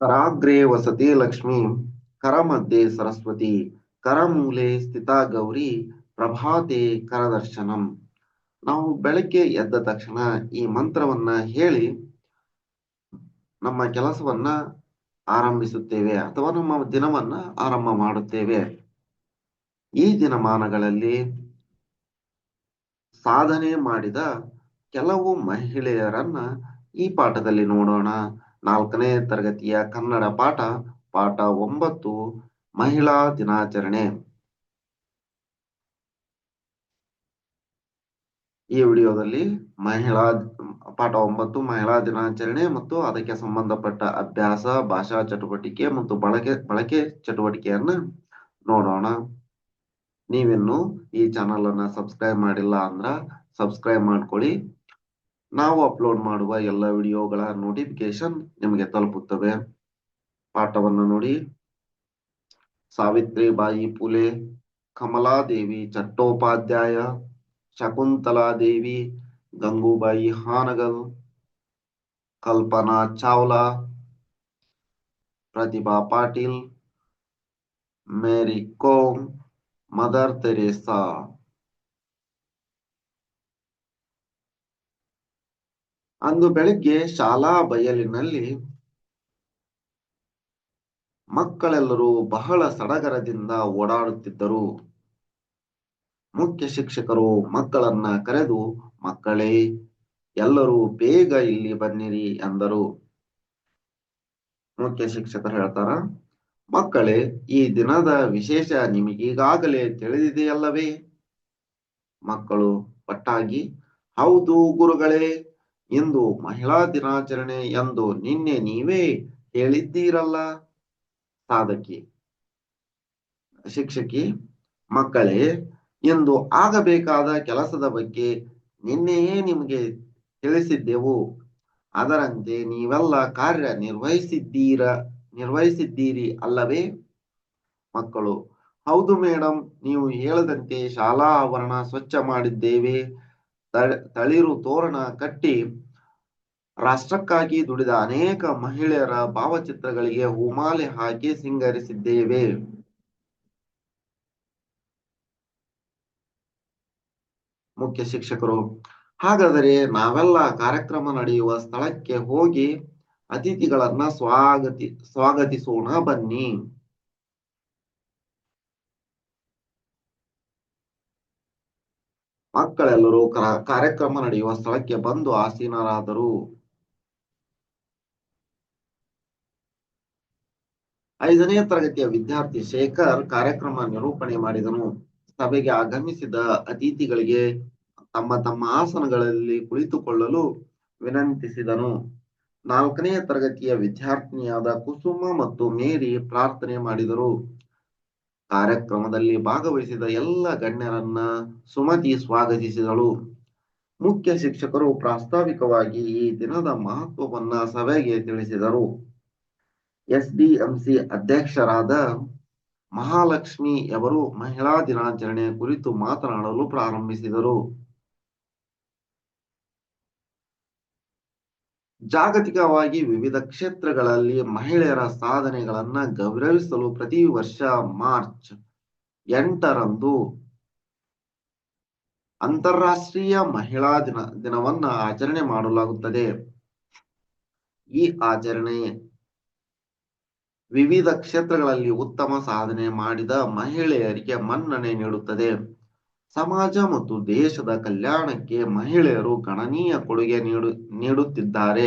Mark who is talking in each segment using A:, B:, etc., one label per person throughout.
A: ಕರಾಗ್ರೆ ವಸತಿ ಲಕ್ಷ್ಮೀ, ಕರಮಧ್ಯೆ ಸರಸ್ವತಿ, ಕರಮೂಲೆ ಸ್ಥಿತ ಗೌರಿ, ಪ್ರಭಾತೆ ಕರದರ್ಶನಂ. ನಾವು ಬೆಳಗ್ಗೆ ಎದ್ದ ತಕ್ಷಣ ಈ ಮಂತ್ರವನ್ನ ಹೇಳಿ ನಮ್ಮ ಕೆಲಸವನ್ನ ಆರಂಭಿಸುತ್ತೇವೆ ಅಥವಾ ನಮ್ಮ ದಿನವನ್ನ ಆರಂಭ ಮಾಡುತ್ತೇವೆ. ಈ ದಿನಮಾನಗಳಲ್ಲಿ ಸಾಧನೆ ಮಾಡಿದ ಕೆಲವು ಮಹಿಳೆಯರನ್ನ ಈ ಪಾಠದಲ್ಲಿ ನೋಡೋಣ. ನಾಲ್ಕನೇ ತರಗತಿಯ ಕನ್ನಡ ಪಾಠ ಪಾಠ ಒಂಬತ್ತು, ಮಹಿಳಾ ದಿನಾಚರಣೆ. ಈ ವಿಡಿಯೋದಲ್ಲಿ ಮಹಿಳಾ ಪಾಠ ಒಂಬತ್ತು, ಮಹಿಳಾ ದಿನಾಚರಣೆ ಮತ್ತು ಅದಕ್ಕೆ ಸಂಬಂಧಪಟ್ಟ ಅಭ್ಯಾಸ, ಭಾಷಾ ಚಟುವಟಿಕೆ ಮತ್ತು ಬಳಕೆ ಬಳಕೆ ಚಟುವಟಿಕೆಯನ್ನ ನೋಡೋಣ. ನೀವಿನ್ನು ಈ ಚಾನಲ್ ಅನ್ನ ಸಬ್ಸ್ಕ್ರೈಬ್ ಮಾಡಿಲ್ಲ ಅಂದ್ರ ಸಬ್ಸ್ಕ್ರೈಬ್ ಮಾಡ್ಕೊಳ್ಳಿ. ನಾವು ಅಪ್ಲೋಡ್ ಮಾಡುವ ಎಲ್ಲ ವಿಡಿಯೋಗಳ ನೋಟಿಫಿಕೇಶನ್ ನಿಮಗೆ ತಲುಪುತ್ತವೆ ಪಾಠವನ್ನು ನೋಡಿ. Savitri Bai Phule Kamaladevi Chattopadhyay Shakuntaladevi Gangubai Hangal, Kalpana Chawla, Pratibha Patil, Mary Kom, Mother Teresa. ಅಂದು ಬೆಳಿಗ್ಗೆ ಶಾಲಾ ಬಯಲಿನಲ್ಲಿ ಮಕ್ಕಳೆಲ್ಲರೂ ಬಹಳ ಸಡಗರದಿಂದ ಓಡಾಡುತ್ತಿದ್ದರು. ಮುಖ್ಯ ಶಿಕ್ಷಕರು ಮಕ್ಕಳನ್ನ ಕರೆದು, ಮಕ್ಕಳೇ, ಎಲ್ಲರೂ ಬೇಗ ಇಲ್ಲಿ ಬನ್ನಿರಿ ಎಂದರು ಮುಖ್ಯ ಶಿಕ್ಷಕರು ಹೇಳ್ತಾರ, ಮಕ್ಕಳೇ, ಈ ದಿನದ ವಿಶೇಷ ನಿಮಗೀಗಾಗಲೇ ತಿಳಿದಿದೆಯಲ್ಲವೇ? ಮಕ್ಕಳು ಒಟ್ಟಾಗಿ, ಹೌದು ಗುರುಗಳೇ ಇಂದು ಮಹಿಳಾ ದಿನಾಚರಣೆ ಎಂದು ನಿನ್ನೆ ನೀವೇ ಹೇಳಿದ್ದೀರಲ್ಲ? ಸಾಧಕಿ, ಶಿಕ್ಷಕಿ, ಮಕ್ಕಳೇ, ಎಂದು ಆಗಬೇಕಾದ ಕೆಲಸದ ಬಗ್ಗೆ ನಿನ್ನೆಯೇ ನಿಮಗೆ ತಿಳಿಸಿದ್ದೆವು. ಅದರಂತೆ ನೀವೆಲ್ಲ ಕಾರ್ಯ ನಿರ್ವಹಿಸಿದ್ದೀರ ನಿರ್ವಹಿಸಿದ್ದೀರಿ ಅಲ್ಲವೇ? ಮಕ್ಕಳು, ಹೌದು ಮೇಡಮ್ ನೀವು ಹೇಳದಂತೆ ಶಾಲಾ ಆವರಣ ಸ್ವಚ್ಛ ಮಾಡಿದ್ದೇವೆ. ತಳಿರು ತೋರಣ ಕಟ್ಟಿ ರಾಷ್ಟ್ರಕ್ಕಾಗಿ ದುಡಿದ ಅನೇಕ ಮಹಿಳೆಯರ ಭಾವಚಿತ್ರಗಳಿಗೆ ಹೂಮಾಲೆ ಹಾಕಿ ಸಿಂಗರಿಸಿದ್ದೇವೆ. ಮುಖ್ಯ ಶಿಕ್ಷಕರು, ಹಾಗಾದರೆ ನಾವೆಲ್ಲ ಕಾರ್ಯಕ್ರಮ ನಡೆಯುವ ಸ್ಥಳಕ್ಕೆ ಹೋಗಿ ಅತಿಥಿಗಳನ್ನ ಸ್ವಾಗತಿ, ಸ್ವಾಗತಿಸೋಣ ಬನ್ನಿ. ಮಕ್ಕಳೆಲ್ಲರೂ ಕಾರ್ಯಕ್ರಮ ನಡೆಯುವ ಸ್ಥಳಕ್ಕೆ ಬಂದು ಆಸೀನರಾದರು. ಐದನೇ ತರಗತಿಯ ವಿದ್ಯಾರ್ಥಿ ಶೇಖರ್ ಕಾರ್ಯಕ್ರಮ ನಿರೂಪಣೆ ಮಾಡಿದನು. ಸಭೆಗೆ ಆಗಮಿಸಿದ ಅತಿಥಿಗಳಿಗೆ ತಮ್ಮ ತಮ್ಮ ಆಸನಗಳಲ್ಲಿ ಕುಳಿತುಕೊಳ್ಳಲು ವಿನಂತಿಸಿದನು. ನಾಲ್ಕನೇ ತರಗತಿಯ ವಿದ್ಯಾರ್ಥಿನಿಯಾದ ಕುಸುಮ ಮತ್ತು ಮೇರಿ ಪ್ರಾರ್ಥನೆ ಮಾಡಿದರು. ಕಾರ್ಯಕ್ರಮದಲ್ಲಿ ಭಾಗವಹಿಸಿದ ಎಲ್ಲ ಗಣ್ಯರನ್ನ ಸುಮತಿ ಸ್ವಾಗತಿಸಿದಳು. ಮುಖ್ಯ ಶಿಕ್ಷಕರು ಪ್ರಾಸ್ತಾವಿಕವಾಗಿ ಈ ದಿನದ ಮಹತ್ವವನ್ನ ಸಭೆಗೆ ತಿಳಿಸಿದರು. ಎಸ್ ಡಿ ಎಂ ಸಿ ಅಧ್ಯಕ್ಷರಾದ ಮಹಾಲಕ್ಷ್ಮಿ ಅವರು ಮಹಿಳಾ ದಿನಾಚರಣೆ ಕುರಿತು ಮಾತನಾಡಲು ಪ್ರಾರಂಭಿಸಿದರು. ಜಾಗತಿಕವಾಗಿ ವಿವಿಧ ಕ್ಷೇತ್ರಗಳಲ್ಲಿ ಮಹಿಳೆಯರ ಸಾಧನೆಗಳನ್ನ ಗೌರವಿಸಲು ಪ್ರತಿ ವರ್ಷ ಮಾರ್ಚ್ ಎಂಟರಂದು ಅಂತಾರಾಷ್ಟ್ರೀಯ ಮಹಿಳಾ ದಿನ, ದಿನವನ್ನ ಆಚರಣೆ ಮಾಡಲಾಗುತ್ತದೆ. ಈ ಆಚರಣೆ ವಿವಿಧ ಕ್ಷೇತ್ರಗಳಲ್ಲಿ ಉತ್ತಮ ಸಾಧನೆ ಮಾಡಿದ ಮಹಿಳೆಯರಿಗೆ ಮನ್ನಣೆ ನೀಡುತ್ತದೆ. ಸಮಾಜ ಮತ್ತು ದೇಶದ ಕಲ್ಯಾಣಕ್ಕೆ ಮಹಿಳೆಯರು ಗಣನೀಯ ಕೊಡುಗೆ ನೀಡು, ನೀಡುತ್ತಿದ್ದಾರೆ.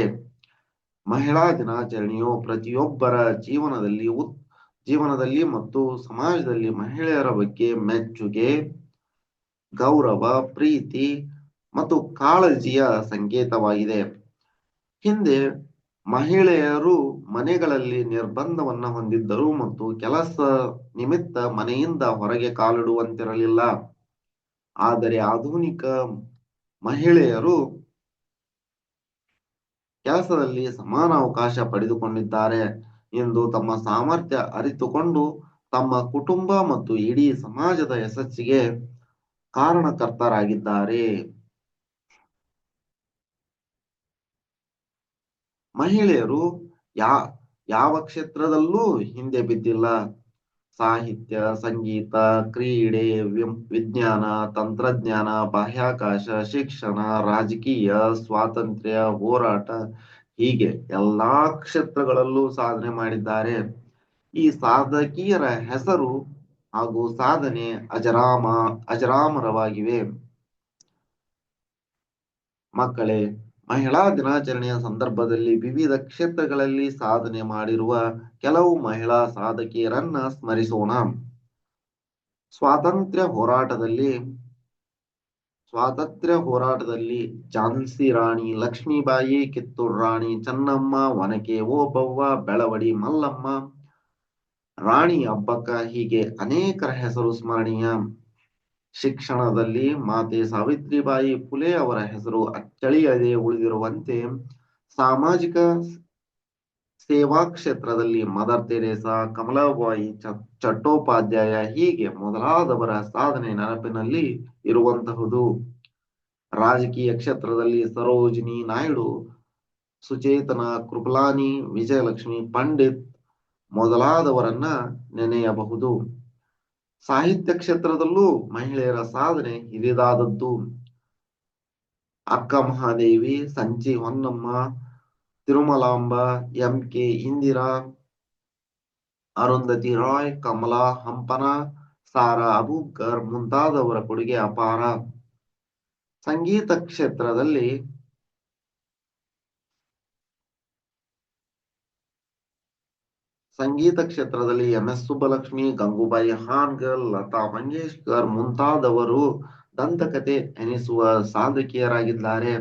A: ಮಹಿಳಾ ದಿನಾಚರಣೆಯು ಪ್ರತಿಯೊಬ್ಬರ ಜೀವನದಲ್ಲಿ ಉತ್, ಜೀವನದಲ್ಲಿ ಮತ್ತು ಸಮಾಜದಲ್ಲಿ ಮಹಿಳೆಯರ ಬಗ್ಗೆ ಮೆಚ್ಚುಗೆ, ಗೌರವ, ಪ್ರೀತಿ ಮತ್ತು ಕಾಳಜಿಯ ಸಂಕೇತವಾಗಿದೆ. ಹಿಂದೆ ಮಹಿಳೆಯರು ಮನೆಗಳಲ್ಲಿ ನಿರ್ಬಂಧವನ್ನು ಹೊಂದಿದ್ದರು ಮತ್ತು ಕೆಲಸ ನಿಮಿತ್ತ ಮನೆಯಿಂದ ಹೊರಗೆ ಕಾಲಿಡುವಂತಿರಲಿಲ್ಲ. ಆದರೆ ಆಧುನಿಕ ಮಹಿಳೆಯರು ಕೆಲಸದಲ್ಲಿ ಸಮಾನ ಅವಕಾಶ ಪಡೆದುಕೊಂಡಿದ್ದಾರೆ ಎಂದು ತಮ್ಮ ಸಾಮರ್ಥ್ಯ ಅರಿತುಕೊಂಡು ತಮ್ಮ ಕುಟುಂಬ ಮತ್ತು ಇಡೀ ಸಮಾಜದ ಯಶಸ್ಸಿಗೆ ಕಾರಣಕರ್ತರಾಗಿದ್ದಾರೆ. ಮಹಿಳೆಯರು ಯಾ, ಯಾವ ಕ್ಷೇತ್ರದಲ್ಲೂ ಹಿಂದೆ ಬಿದ್ದಿಲ್ಲ. ಸಾಹಿತ್ಯ, ಸಂಗೀತ, ಕ್ರೀಡೆ ವಿಜ್ಞಾನ, ತಂತ್ರಜ್ಞಾನ, ಬಾಹ್ಯಾಕಾಶ, ಶಿಕ್ಷಣ, ರಾಜಕೀಯ, ಸ್ವಾತಂತ್ರ್ಯ, ಹೋರಾಟ, ಹೀಗೆ ಎಲ್ಲಾ ಕ್ಷೇತ್ರಗಳಲ್ಲೂ ಸಾಧನೆ ಮಾಡಿದ್ದಾರೆ. ಈ ಸಾಧಕಿಯರ ಹೆಸರು ಹಾಗೂ ಸಾಧನೆ ಅಜರಾಮ, ಅಜರಾಮರವಾಗಿವೆ. ಮಕ್ಕಳೇ ಮಹಿಳಾ ದಿನಾಚರಣೆಯ ಸಂದರ್ಭದಲ್ಲಿ ವಿವಿಧ ಕ್ಷೇತ್ರಗಳಲ್ಲಿ ಸಾಧನೆ ಮಾಡಿರುವ ಕೆಲವು ಮಹಿಳಾ ಸಾಧಕಿಯರನ್ನ ಸ್ಮರಿಸೋಣ. ಸ್ವಾತಂತ್ರ್ಯ ಹೋರಾಟದಲ್ಲಿ ಸ್ವಾತಂತ್ರ್ಯ ಹೋರಾಟದಲ್ಲಿ ಝಾನ್ಸಿ ರಾಣಿ ಲಕ್ಷ್ಮೀಬಾಯಿ, ಕಿತ್ತೂರು ರಾಣಿ ಚೆನ್ನಮ್ಮ, ಒನಕೆ ಓಬವ್ವ, ಬೆಳವಡಿ ಮಲ್ಲಮ್ಮ, ರಾಣಿ ಅಬ್ಬಕ್ಕ ಹೀಗೆ ಅನೇಕರ ಹೆಸರು ಸ್ಮರಣೀಯ. ಶಿಕ್ಷಣದಲ್ಲಿ ಮಾತೆ ಸಾವಿತ್ರಿಬಾಯಿ ಫುಲೆ ಅವರ ಹೆಸರು ಅಚ್ಚಳಿಯದೆ ಉಳಿದಿರುವಂತೆ ಸಾಮಾಜಿಕ ಸೇವಾ ಕ್ಷೇತ್ರದಲ್ಲಿ ಮದರ್ ತೆರೇಸಾ, ಕಮಲಾಬಾಯಿ ಚಟ್ಟೋಪಾಧ್ಯಾಯ ಹೀಗೆ ಮೊದಲಾದವರ ಸಾಧನೆ ನೆನಪಿನಲ್ಲಿ ಇರುವಂತಹುದು. ರಾಜಕೀಯ ಕ್ಷೇತ್ರದಲ್ಲಿ ಸರೋಜಿನಿ ನಾಯ್ಡು, ಸುಚೇತನ ಕೃಪಲಾನಿ, ವಿಜಯಲಕ್ಷ್ಮಿ ಪಂಡಿತ್ ಮೊದಲಾದವರನ್ನ ನೆನೆಯಬಹುದು. ಸಾಹಿತ್ಯ ಕ್ಷೇತ್ರದಲ್ಲೂ ಮಹಿಳೆಯರ ಸಾಧನೆ ಹಿರಿದಾದದ್ದು. ಅಕ್ಕ ಮಹಾದೇವಿ, ಸಂಜಿ ಹೊನ್ನಮ್ಮ, ತಿರುಮಲಾಂಬ, ಎಂ ಕೆ ಇಂದಿರಾ, ಅರುಂಧತಿ ರಾಯ್, ಕಮಲಾ ಹಂಪನ, ಸಾರಾ ಅಬೂಬ್ಕರ್ ಮುಂತಾದವರ ಕೊಡುಗೆ ಅಪಾರ. ಸಂಗೀತ ಕ್ಷೇತ್ರದಲ್ಲಿ ಸಂಗೀತ ಕ್ಷೇತ್ರದಲ್ಲಿ ಎಂ ಎಸ್ ಸುಬ್ಬಲಕ್ಷ್ಮಿ, ಗಂಗೂಬಾಯಿ ಹಾನ್ಗಲ್, ಲತಾ ಮಂಗೇಶ್ಕರ್ ಮುಂತಾದವರು ದಂತಕತೆ ಎನಿಸುವ ಸಾಧಕಿಯರಾಗಿದ್ದಾರೆ.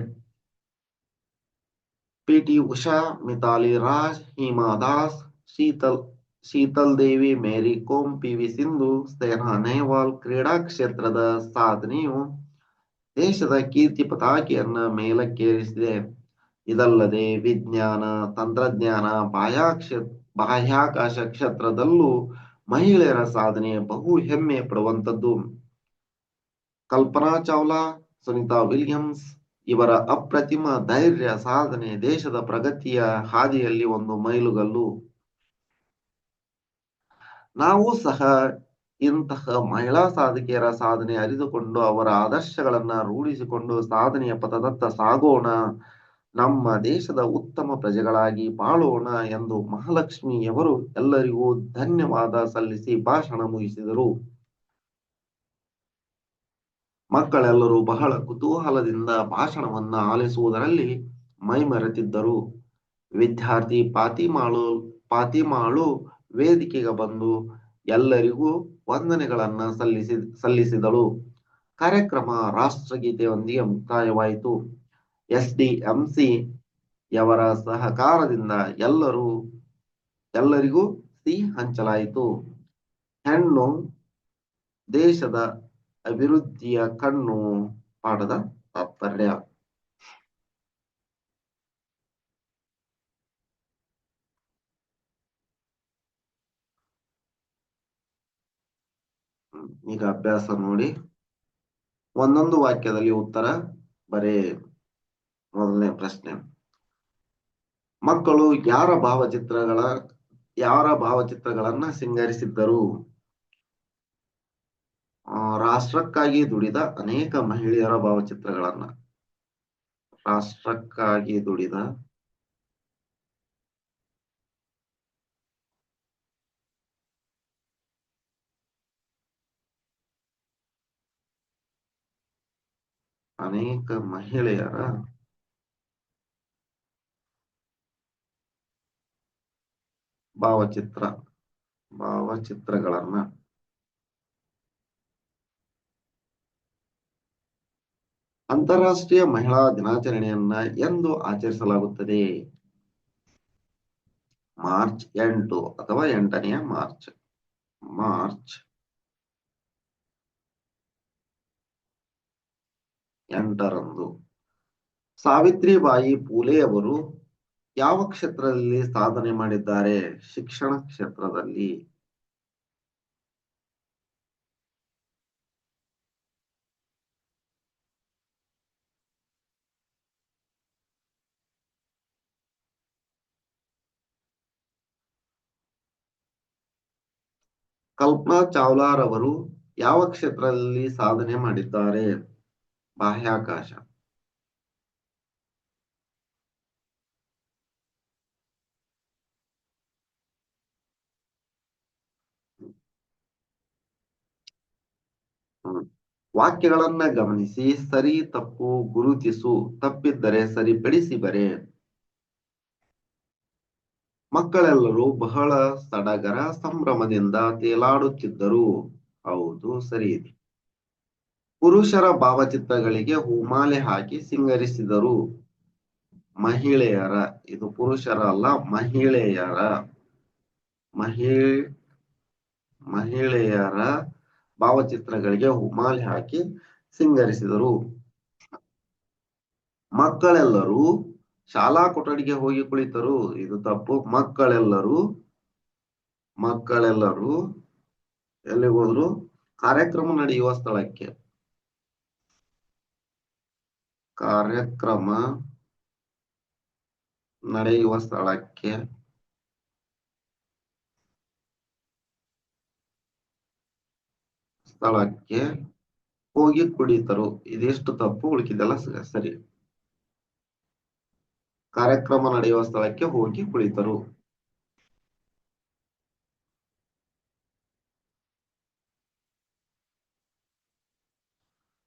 A: P T Usha Mithali Raj, Hima Das, Sheetal Sheetal Devi, Mary Kom, P V Sindhu Saina Nehwal ಕ್ರೀಡಾ ಕ್ಷೇತ್ರದ ಸಾಧನೆಯು ದೇಶದ ಕೀರ್ತಿ ಪತಾಕೆಯನ್ನ ಮೇಲಕ್ಕೇರಿಸಿದೆ. ಇದಲ್ಲದೆ ವಿಜ್ಞಾನ, ತಂತ್ರಜ್ಞಾನ ಬಾಹ್ಯಾಕ್ಷ ಬಾಹ್ಯಾಕಾಶ ಕ್ಷೇತ್ರದಲ್ಲೂ ಮಹಿಳೆಯರ ಸಾಧನೆ ಬಹು ಹೆಮ್ಮೆ ಪಡುವಂಥದ್ದು. ಕಲ್ಪನಾ ಚಾವ್ಲಾ, ಸುನಿತಾ ವಿಲಿಯಮ್ಸ್ ಇವರ ಅಪ್ರತಿಮ ಧೈರ್ಯ ಸಾಧನೆ ದೇಶದ ಪ್ರಗತಿಯ ಹಾದಿಯಲ್ಲಿ ಒಂದು ಮೈಲುಗಲ್ಲು. ನಾವು ಸಹ ಇಂತಹ ಮಹಿಳಾ ಸಾಧಕಿಯರ ಸಾಧನೆ ಅರಿತುಕೊಂಡು ಅವರ ಆದರ್ಶಗಳನ್ನ ರೂಢಿಸಿಕೊಂಡು ಸಾಧನೆಯ ಪಥದತ್ತ ಸಾಗೋಣ. ನಮ್ಮ ದೇಶದ ಉತ್ತಮ ಪ್ರಜೆಗಳಾಗಿ ಬಾಳೋಣ ಎಂದು ಮಹಾಲಕ್ಷ್ಮಿಯವರು ಎಲ್ಲರಿಗೂ ಧನ್ಯವಾದ ಸಲ್ಲಿಸಿ ಭಾಷಣ ಮುಗಿಸಿದರು. ಮಕ್ಕಳೆಲ್ಲರೂ ಬಹಳ ಕುತೂಹಲದಿಂದ ಭಾಷಣವನ್ನ ಆಲಿಸುವುದರಲ್ಲಿ ಮೈಮರೆತಿದ್ದರು. ವಿದ್ಯಾರ್ಥಿ ಪಾತಿಮಾಳು ಪಾತಿಮಾಳು ವೇದಿಕೆಗೆ ಬಂದು ಎಲ್ಲರಿಗೂ ವಂದನೆಗಳನ್ನ ಸಲ್ಲಿಸಿ, ಸಲ್ಲಿಸಿದಳು. ಕಾರ್ಯಕ್ರಮ ರಾಷ್ಟ್ರಗೀತೆಯೊಂದಿಗೆ ಮುಕ್ತಾಯವಾಯಿತು. ಎಸ್ ಡಿ ಎಂ ಸಿ ಯವರ ಸಹಕಾರದಿಂದ ಎಲ್ಲರೂ, ಎಲ್ಲರಿಗೂ ಸಿ ಹಂಚಲಾಯಿತು. ಹೆಣ್ಣು ದೇಶದ ಅಭಿವೃದ್ಧಿಯ ಕಣ್ಣು ಪಾಠದ ತಾತ್ಪರ್ಯ. ಈಗ ಅಭ್ಯಾಸ ನೋಡಿ. ಒಂದೊಂದು ವಾಕ್ಯದಲ್ಲಿ ಉತ್ತರ ಬರೇ ಮೊದಲನೇ ಪ್ರಶ್ನೆ. ಮಕ್ಕಳು ಯಾರ ಭಾವಚಿತ್ರಗಳ, ಯಾರ ಭಾವಚಿತ್ರಗಳನ್ನ ಸಿಂಗರಿಸಿದ್ದರು? ರಾಷ್ಟ್ರಕ್ಕಾಗಿ ದುಡಿದ ಅನೇಕ ಮಹಿಳೆಯರ ಭಾವಚಿತ್ರಗಳನ್ನ. ರಾಷ್ಟ್ರಕ್ಕಾಗಿ ದುಡಿದ ಅನೇಕ ಮಹಿಳೆಯರ ಭಾವಚಿತ್ರ, ಭಾವಚಿತ್ರಗಳನ್ನ ಅಂತಾರಾಷ್ಟ್ರೀಯ ಮಹಿಳಾ ದಿನಾಚರಣೆಯನ್ನ ಎಂದು ಆಚರಿಸಲಾಗುತ್ತದೆ. ಮಾರ್ಚ್ ಎಂಟು ಅಥವಾ ಎಂಟನೆಯ ಮಾರ್ಚ್. ಮಾರ್ಚ್ ಎಂಟರಂದು ಸಾವಿತ್ರಿಬಾಯಿ ಪೂಲೆ ಅವರು ಯಾವ ಕ್ಷೇತ್ರದಲ್ಲಿ ಸಾಧನೆ ಮಾಡಿದ್ದಾರೆ ಶಿಕ್ಷಣ ಕ್ಷೇತ್ರದಲ್ಲಿ? ಕಲ್ಪನಾ ಚಾವ್ಲಾರವರು ಯಾವ ಕ್ಷೇತ್ರದಲ್ಲಿ ಸಾಧನೆ ಮಾಡಿದ್ದಾರೆ? ಬಾಹ್ಯಾಕಾಶ. ವಾಕ್ಯಗಳನ್ನ ಗಮನಿಸಿ, ಸರಿ ತಪ್ಪು ಗುರುತಿಸು, ತಪ್ಪಿದ್ದರೆ ಸರಿಪಡಿಸಿ ಬರೆ. ಮಕ್ಕಳೆಲ್ಲರೂ ಬಹಳ ಸಡಗರ ಸಂಭ್ರಮದಿಂದ ತೇಲಾಡುತ್ತಿದ್ದರು. ಹೌದು, ಸರಿ ಇದೆ. ಪುರುಷರ ಭಾವಚಿತ್ರಗಳಿಗೆ ಹೂಮಾಲೆ ಹಾಕಿ ಸಿಂಗರಿಸಿದರು. ಮಹಿಳೆಯರ, ಇದು ಪುರುಷರ ಅಲ್ಲ, ಮಹಿಳೆಯರ. ಮಹಿ, ಮಹಿಳೆಯರ ಭಾವಚಿತ್ರಗಳಿಗೆ ಹುಮಾಲಿ ಹಾಕಿ ಸಿಂಗರಿಸಿದರು. ಮಕ್ಕಳೆಲ್ಲರೂ ಶಾಲಾ ಕೊಠಡಿಗೆ ಹೋಗಿ ಕುಳಿತರು. ಇದು ತಪ್ಪು. ಮಕ್ಕಳೆಲ್ಲರೂ ಮಕ್ಕಳೆಲ್ಲರೂ ಎಲ್ಲಿಗೆ ಹೋದ್ರು? ಕಾರ್ಯಕ್ರಮ ನಡೆಯುವ ಸ್ಥಳಕ್ಕೆ. ಕಾರ್ಯಕ್ರಮ ನಡೆಯುವ ಸ್ಥಳಕ್ಕೆ. ಸ್ಥಳಕ್ಕೆ ಹೋಗಿ ಕುಡಿತರು ಇದೆಷ್ಟು ತಪ್ಪು ಉಳಿಕಿದೆಲ್ಲ ಸರಿ. ಕಾರ್ಯಕ್ರಮ ನಡೆಯುವ ಸ್ಥಳಕ್ಕೆ ಹೋಗಿ ಕುಳಿತರು.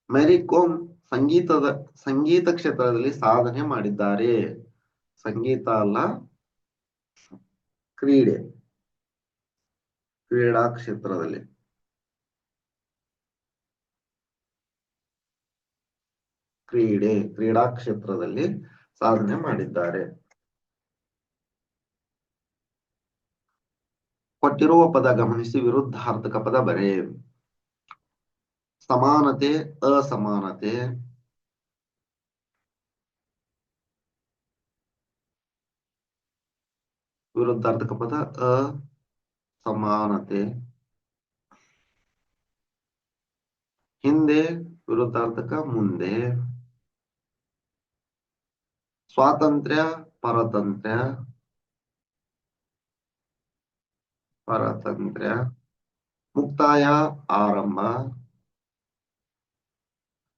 A: ಮೇರಿ ಕೋಮ್ ಸಂಗೀತದ, ಸಂಗೀತ ಕ್ಷೇತ್ರದಲ್ಲಿ ಸಾಧನೆ ಮಾಡಿದ್ದಾರೆ. ಸಂಗೀತ ಅಲ್ಲ, ಕ್ರೀಡೆ. ಕ್ರೀಡಾ ಕ್ಷೇತ್ರದಲ್ಲಿ. ಕ್ರೀಡೆ ಕ್ರೀಡಾ ಕ್ಷೇತ್ರದಲ್ಲಿ ಸಾಧನೆ ಮಾಡಿದ್ದಾರೆ. ಕೊಟ್ಟಿರುವ ಪದ ಗಮನಿಸಿ, ವಿರುದ್ಧಾರ್ಥಕ ಪದ ಬರೆ. ಸಮಾನತೆ, ಅಸಮಾನತೆ. ವಿರುದ್ಧಾರ್ಥಕ ಪದ ಅಸಮಾನತೆ. ಹಿಂದೆ, ವಿರುದ್ಧಾರ್ಥಕ ಮುಂದೆ. ಸ್ವಾತಂತ್ರ್ಯ, ಪರತಂತ್ರ್ಯ ಪರತಂತ್ರ್ಯ, ಮುಕ್ತಾಯ, ಆರಂಭ.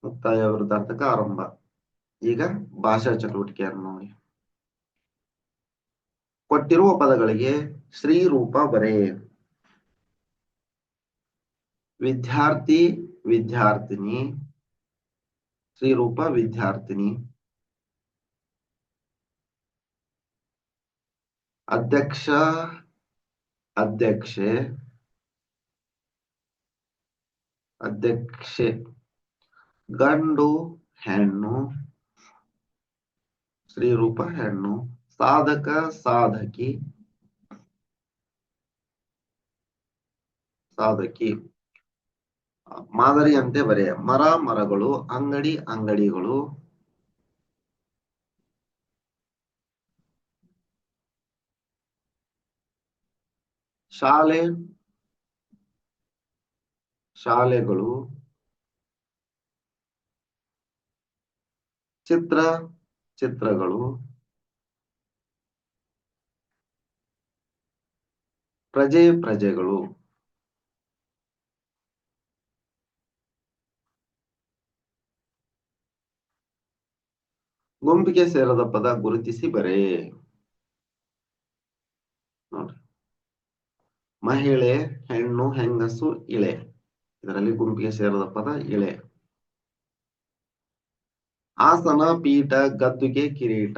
A: ಮುಕ್ತಾಯ ವಿರುದ್ಧಾರ್ಥಕ ಆರಂಭ. ಈಗ ಭಾಷಾ ಚಟುವಟಿಕೆಯನ್ನು ನೋಡಿ. ಕೊಟ್ಟಿರುವ ಪದಗಳಿಗೆ ಶ್ರೀ ರೂಪ ಬರೆ. ವಿದ್ಯಾರ್ಥಿ, ವಿದ್ಯಾರ್ಥಿನಿ. ಶ್ರೀರೂಪ ವಿದ್ಯಾರ್ಥಿನಿ. ಅಧ್ಯಕ್ಷ, ಅಧ್ಯಕ್ಷೆ ಅಧ್ಯಕ್ಷೆ, ಗಂಡು, ಹೆಣ್ಣು, ಶ್ರೀರೂಪ, ಹೆಣ್ಣು, ಸಾಧಕ, ಸಾಧಕಿ ಸಾಧಕಿ, ಮಾದರಿಯಂತೆ ಬರೆಯ ಮರ, ಮರಗಳು, ಅಂಗಡಿ, ಅಂಗಡಿಗಳು ಶಾಲೆ ಶಾಲೆಗಳು ಚಿತ್ರ ಚಿತ್ರಗಳು ಪ್ರಜೆ ಪ್ರಜೆಗಳು. ಗುಂಪಿಗೆ ಸೇರದ ಪದ ಗುರುತಿಸಿ ಬರೆ. ಮಹಿಳೆ, ಹೆಣ್ಣು, ಹೆಂಗಸು, ಇಳೆ. ಇದರಲ್ಲಿ ಗುಂಪಿಗೆ ಸೇರದ ಪದ ಇಳೆ. ಆಸನ, ಪೀಠ, ಗದ್ದುಗೆ, ಕಿರೀಟ.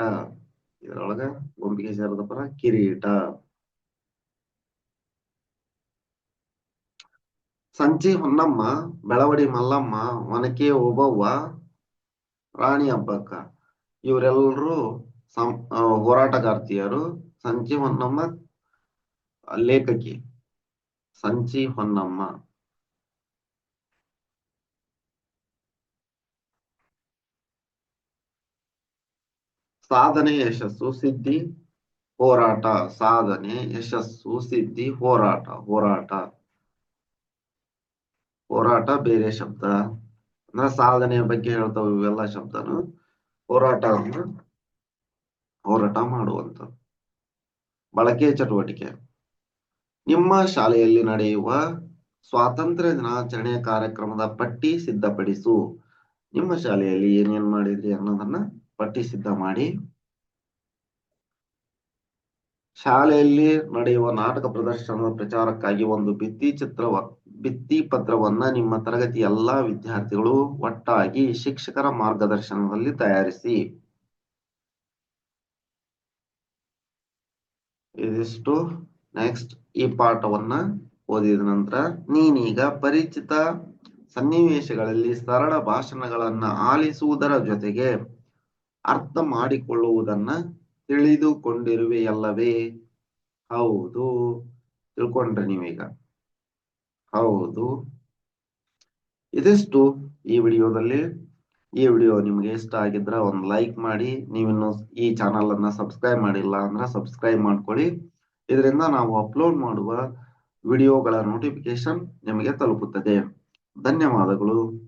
A: ಇದರೊಳಗ ಗುಂಪಿಗೆ ಸೇರದ ಪದ ಕಿರೀಟ. ಸಂಚಿ ಹೊನ್ನಮ್ಮ, ಬೆಳವಡಿ ಮಲ್ಲಮ್ಮ, ಒನಕೆ ಓಬವ್ವ, ರಾಣಿ ಹಬ್ಬಕ್ಕ. ಇವರೆಲ್ಲರೂ ಸಂ ಹೋರಾಟಗಾರ್ತಿಯರು. ಸಂಚಿ ಹೊನ್ನಮ್ಮ ಲೇಖಕಿ. ಸಂಚಿ ಹೊನ್ನಮ್ಮ. ಸಾಧನೆ ಯಶಸ್ಸು, ಸಿದ್ಧಿ, ಹೋರಾಟ. ಸಾಧನೆ ಯಶಸ್ಸು, ಸಿದ್ಧಿ, ಹೋರಾಟ. ಹೋರಾಟ. ಹೋರಾಟ ಬೇರೆ ಶಬ್ದ. ಅಂದ್ರೆ ಸಾಧನೆಯ ಬಗ್ಗೆ ಹೇಳ್ತಾವ ಇವೆಲ್ಲ ಶಬ್ದನು? ಹೋರಾಟ ಅಂದ್ರೆ ಹೋರಾಟ ಮಾಡುವಂತ ಬಳಕೆ ಚಟುವಟಿಕೆ. ನಿಮ್ಮ ಶಾಲೆಯಲ್ಲಿ ನಡೆಯುವ ಸ್ವಾತಂತ್ರ್ಯ ದಿನಾಚರಣೆ ಕಾರ್ಯಕ್ರಮದ ಪಟ್ಟಿ ಸಿದ್ಧಪಡಿಸು. ನಿಮ್ಮ ಶಾಲೆಯಲ್ಲಿ ಏನೇನ್ ಮಾಡಿದ್ರಿ ಅನ್ನೋದನ್ನ ಪಟ್ಟಿ ಸಿದ್ಧ ಮಾಡಿ. ಶಾಲೆಯಲ್ಲಿ ನಡೆಯುವ ನಾಟಕ ಪ್ರದರ್ಶನದ ಪ್ರಚಾರಕ್ಕಾಗಿ ಒಂದು ಭಿತ್ತಿ ಚಿತ್ರ ಭಿತ್ತಿ ಪತ್ರವನ್ನ ನಿಮ್ಮ ತರಗತಿ ಎಲ್ಲಾ ವಿದ್ಯಾರ್ಥಿಗಳು ಒಟ್ಟಾಗಿ ಶಿಕ್ಷಕರ ಮಾರ್ಗದರ್ಶನದಲ್ಲಿ ತಯಾರಿಸಿ. ಇದಿಷ್ಟು. ನೆಕ್ಸ್ಟ್ ಈ ಪಾಠವನ್ನ ಓದಿದ ನಂತರ ನೀನೀಗ ಪರಿಚಿತ ಸನ್ನಿವೇಶಗಳಲ್ಲಿ ಸರಳ ಭಾಷಣಗಳನ್ನ ಆಲಿಸುವುದರ ಜೊತೆಗೆ ಅರ್ಥ ಮಾಡಿಕೊಳ್ಳುವುದನ್ನ ತಿಳಿದುಕೊಂಡಿರುವೆಯಲ್ಲವೇ? ಹೌದು. ತಿಳ್ಕೊಂಡ್ರಿ ನೀವೀಗ. ಹೌದು. ಇದಿಷ್ಟು ಈ ವಿಡಿಯೋದಲ್ಲಿ. ಈ ವಿಡಿಯೋ ನಿಮ್ಗೆ ಇಷ್ಟ ಆಗಿದ್ರೆ ಒಂದು ಲೈಕ್ ಮಾಡಿ. ನೀವಿನ್ನು ಈ ಚಾನಲ್ ಅನ್ನ ಸಬ್ಸ್ಕ್ರೈಬ್ ಮಾಡಿಲ್ಲ ಅಂದ್ರೆ ಸಬ್ಸ್ಕ್ರೈಬ್ ಮಾಡ್ಕೊಳ್ಳಿ. ಇದರಿಂದ ನಾವು ಅಪ್ಲೋಡ್ ಮಾಡುವ ವಿಡಿಯೋಗಳ ನೋಟಿಫಿಕೇಶನ್ ನಿಮಗೆ ತಲುಪುತ್ತದೆ. ಧನ್ಯವಾದಗಳು.